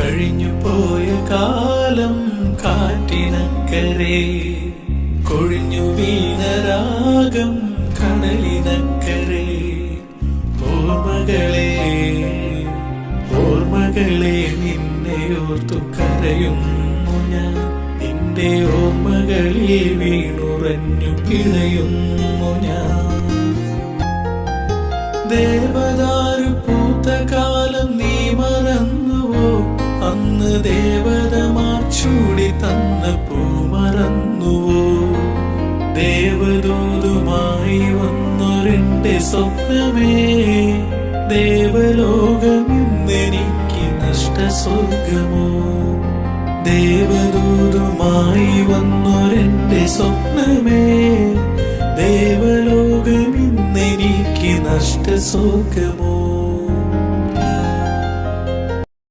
കഴിഞ്ഞു പോയ കാലം കാറ്റിനക്കരെ. കൊഴിഞ്ഞു വീണ രാഗം കടലിനക്കരെ. ഓർമ്മകളെ ഓർമ്മകളെ നിന്നെ ഓർത്തു കരയുന്നു ഞാൻ. നിന്റെ ഓർമ്മകളിൽ വീണുറഞ്ഞു പിഴയുന്നു ഞാൻ. ദേവദാരു ദേവതമാർ ചൂടി തന്ന പൂ മറന്നുവോ ദേവദൂതുമായി വന്നൊരെന്റെ സ്വപ്നമേ. ദേവലോകമിന്നെനിക്ക് നഷ്ടസ്വർഗമോ? ദേവദൂതുമായി വന്നൊരെന്റെ സ്വപ്നമേ. ദേവലോകമിന്നെനിക്ക് നഷ്ടസ്വർഗമോ?